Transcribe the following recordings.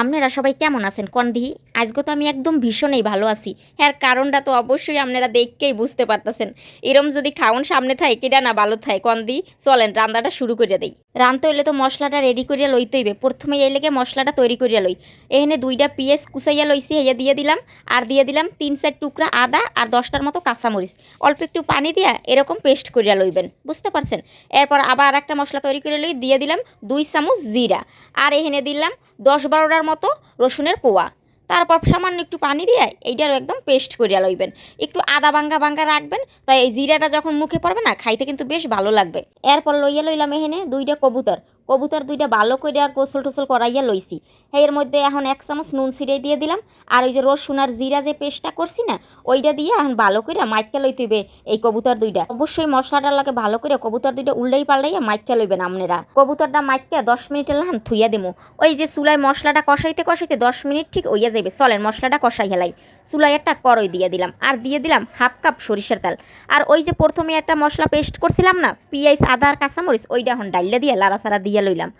আপনারা সবাই কেমন আছেন? কন্দিহি আজকে তো আমি একদম ভীষণই ভালো আছি। হ্যাঁ কারণটা তো অবশ্যই আপনারা দেখকেই বুঝতে পারতেছেন। এরম যদি খাওন সামনে থাকে কিটা না ভালো থাকে কন্দি চলেন, রান্নাটা শুরু করে দেই। রানতে হইলে তো মশলাটা রেডি করিয়া লইতে হইবে। প্রথমে এই লেগে মশলাটা তৈরি করিয়া লই। এখানে দুইটা পিঁয়াজ কুচাইয়া লইছি হেয়া দিয়ে দিলাম। আর দিয়ে দিলাম তিন চার টুকরা আদা আর দশটার মতো কাঁচামরিচ। অল্প একটু পানি দিয়া এরকম পেস্ট করিয়া লইবেন। বুঝতে পারছেন? এরপর আবার একটা মশলা তৈরি করে লই, দিয়ে দিলাম দুই চামচ জিরা। আর এখানে দিলাম দশ বারোটার মতো রসুনের কোয়া। তারপর সামান্য একটু পানি দিয়ে এইটারও একদম পেস্ট করিয়া লইবেন। একটু আদা বাঙ্গা বাঙ্গা রাখবেন, তাই এই জিরাটা যখন মুখে পড়বে না, খাইতে কিন্তু বেশ ভালো লাগবে। এরপর লইয়া লইলাম এখানে দুইটা কবুতর। কবুতর দুইটা ভালো কইরা গোসল টোসল করাইয়া লইছি। এর মধ্যে এখন এক চামচ নুন ছিটিয়ে দিয়ে দিলাম। আর ওই যে রসুন আর জিরা যে পেস্টটা করছি না, ওইটা দিয়ে এখন ভালো করে মাইকা লইতে হইবে এই কবুতর দুইটা। অবশ্যই মশলাটার লাগে ভালো করে কবুতর দুইটা উল্টাই পাল্টাইয়া মাইকা লইবেন আপনারা। কবুতরটা মাইকা দশ মিনিটের লাহান থুইয়া দেবো ওই যে চুলায় মশলাটা কষাইতে কষাইতে দশ মিনিট ঠিক ওইয়া যাবে চলেন মশলাটা কষাই হেলাই। চুলায় একটা করই দিয়ে দিলাম। আর দিয়ে দিলাম হাফ কাপ সরিষার তেল। আর ওই যে প্রথমে একটা মশলা পেস্ট করছিলাম না, পিঁয়াজ, আদা আর কাঁচামরিচ, ওইটা এখন ডাইলা দিয়ে লাড়া সারা দিয়ে লইলাম।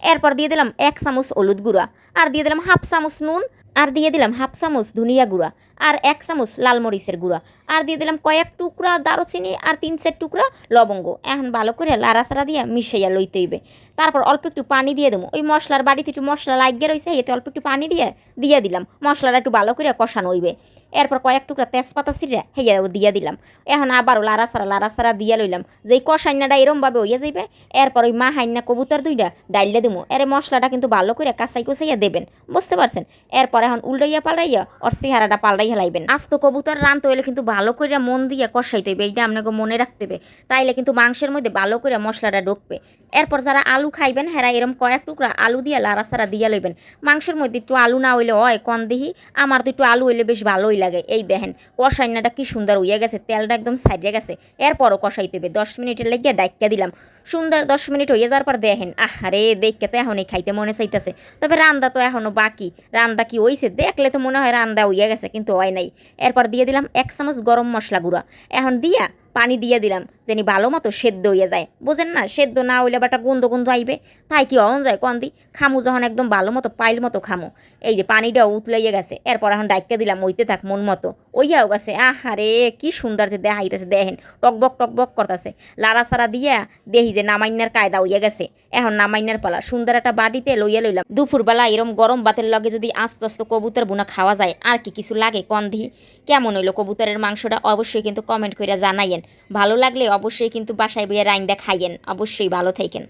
এরপর দিয়ে দিলাম এক চামচ হলুদ গুঁড়া, আর দিয়ে দিলাম হাফ চামচ নুন, আর দিয়ে দিলাম হাফ চামচ ধনিয়া গুঁড়া, আর এক চামচ লাল মরিচের গুঁড়া, আর দিয়ে দিলাম কয়েক টুকরা দারুচিনি আর তিন চার টুকরা লবঙ্গ। এখন ভালো করে লাড়া সারা দিয়ে মিশাইয়া লইতে হইবে। তারপর অল্প একটু পানি দিয়ে দেবো। ওই মশলার বাড়িতে একটু মশলা লাগিয়ে রয়েছে এতে অল্প একটু পানি দিয়ে দিয়ে দিলাম। মশলাটা একটু ভালো করে কষানো হইবে। এরপর কয়েক টুকরা তেজপাতা ছিঁড়ে হেয়াও দিয়ে দিলাম। এখন আবারও লাড়া সারা লাড়া সারা দিয়ে লইলাম। যেই কষাইনাটা এরমভাবে হইয়া যাইবে, এরপর ওই মা হাইনা কবুতর দুইটা ডাইলে দেবো এর মশলাটা কিন্তু ভালো করে কাঁচাই কুচাইয়া দেবেন, বুঝতে পারছেন? এরপর এখন উল্টাইয়া পাল্টাইয়া ওর চেহারাটা পাল্টাই হেলাইবেন আজ তো কবুতর রানতে হইলে কিন্তু ভালো করে মন দিয়ে কষাইতে হইবে, এইটা আপনাকে মনে রাখতে হবে। তাইলে কিন্তু মাংসের মধ্যে ভালো করে মশলাটা ঢুকবে। এরপর যারা আলু খাইবেন, হেরা এরম কয়েক টুকরা আলু দিয়ে লাড়া সারা দিয়া লইবেন। মাংসের মধ্যে একটু আলু না হইলে হয় কন দিহি, আমার তো একটু আলু হইলে বেশ ভালোই লাগে। এই দেখেন, কষাইনাটা কি সুন্দর হইয়া গেছে, তেলটা একদম সাইডে গেছে। এরপরও কষাইতে হবে, দশ মিনিটের লেগে ডাইকা দিলাম। সুন্দর দশ মিনিট হয়ে যাওয়ার পর দেখেন, আহারে, দেখতে তো এখনই খাইতে মনে চাইতেছে। তবে রান্দা তো এখনও বাকি। রান্দা কি হইছে? দেখলে তো মনে হয় রান্দা হইয়া গেছে, কিন্তু হয় নাই। এরপর দিয়ে দিলাম এক চামচ গরম মশলা গুঁড়া। এখন দিয়া পানি দিয়ে দিলাম, যেনি ভালো মতো সেদ্ধ হইয়া যায়। বোঝেন না, সেদ্ধ না হইলে বাটা গন্ধ গন্ধ আইবে। তাই কি অন যায় কন দি? খামু যখন একদম ভালো মতো, পাইল মতো খামু। এই যে পানিটাও উতলাইয়া গেছে, এরপর এখন ডাইকা দিলাম, ওইতে থাক মন মতো। ওইয়াও গেছে আহ আহারে, কি সুন্দর যে দেহা দেখাইতেছে দেখেন, টকবক টকবক করতেছে। লাড়া সারা দিয়া দেখি যে নামাইনার কায়দা হইয়া গেছে। এখন নামাইনার পালা, সুন্দর একটা বাটিতে লইয়া লইলাম। দুপুরবেলা এরম গরম বাতের লগে যদি আস্তে আস্তে কবুতর বুনা খাওয়া যায়, আর কি কিছু লাগে কন দিহি কেমন হইল কবুতরের মাংসটা? অবশ্যই কিন্তু কমেন্ট করে জানাইয়েন। ভালো লাগলে অবশ্যই কিন্তু বাসায় বইয়ে রাইন্দা খাইয়েন অবশ্যই ভালো থাকেন